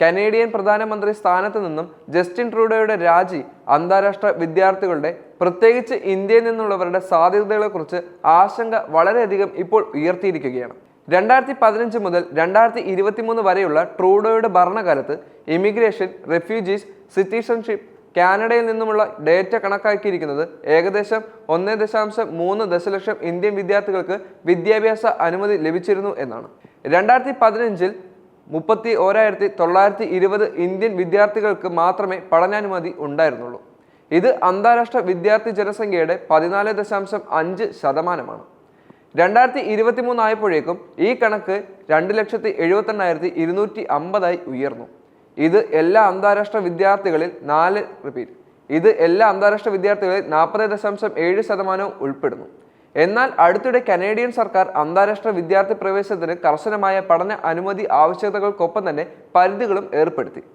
Canadian പ്രധാനമന്ത്രി സ്ഥാനത്ത് നിന്നും ജസ്റ്റിൻ ട്രൂഡോയുടെ രാജി അന്താരാഷ്ട്ര വിദ്യാർത്ഥികളുടെ പ്രത്യേകിച്ച് ഇന്ത്യയിൽ നിന്നുള്ളവരുടെ സാധ്യതകളെക്കുറിച്ച് ആശങ്ക വളരെയധികം ഇപ്പോൾ ഉയർത്തിയിരിക്കുകയാണ്. രണ്ടായിരത്തി പതിനഞ്ച് മുതൽ രണ്ടായിരത്തി ഇരുപത്തിമൂന്ന് വരെയുള്ള ട്രൂഡോയുടെ ഭരണകാലത്ത് ഇമിഗ്രേഷൻ റെഫ്യൂജീസ് സിറ്റിസൺഷിപ്പ് കാനഡയിൽ നിന്നുമുള്ള ഡേറ്റ കണക്കാക്കിയിരിക്കുന്നത് ഏകദേശം ഒന്ന് ദശാംശം മൂന്ന് ദശലക്ഷം ഇന്ത്യൻ വിദ്യാർത്ഥികൾക്ക് വിദ്യാഭ്യാസ അനുമതി ലഭിച്ചിരുന്നു എന്നാണ്. രണ്ടായിരത്തി പതിനഞ്ചിൽ മുപ്പത്തി ഓരായിരത്തി തൊള്ളായിരത്തി ഇരുപത് ഇന്ത്യൻ വിദ്യാർത്ഥികൾക്ക് മാത്രമേ പഠനാനുമതി ഉണ്ടായിരുന്നുള്ളൂ. ഇത് അന്താരാഷ്ട്ര വിദ്യാർത്ഥി ജനസംഖ്യയുടെ പതിനാല് ദശാംശം അഞ്ച് ശതമാനമാണ്. രണ്ടായിരത്തി ഇരുപത്തി മൂന്നായപ്പോഴേക്കും ഈ കണക്ക് രണ്ട് ലക്ഷത്തി എഴുപത്തെണ്ണായിരത്തി ഇരുന്നൂറ്റി അമ്പതായി ഉയർന്നു. ഇത് എല്ലാ അന്താരാഷ്ട്ര വിദ്യാർത്ഥികളിൽ നാല് റിപ്പീറ്റ് ഇത് എല്ലാ അന്താരാഷ്ട്ര വിദ്യാർത്ഥികളിൽ നാൽപ്പത് ദശാംശം ഏഴ് ശതമാനവും ഉൾപ്പെടുന്നു. എന്നാൽ അടുത്തിടെ കനേഡിയൻ സർക്കാർ അന്താരാഷ്ട്ര വിദ്യാർത്ഥി പ്രവേശനത്തിന് കർശനമായ പഠന അനുമതി ആവശ്യകതകൾക്കൊപ്പം തന്നെ പരിധികളും ഏർപ്പെടുത്തി.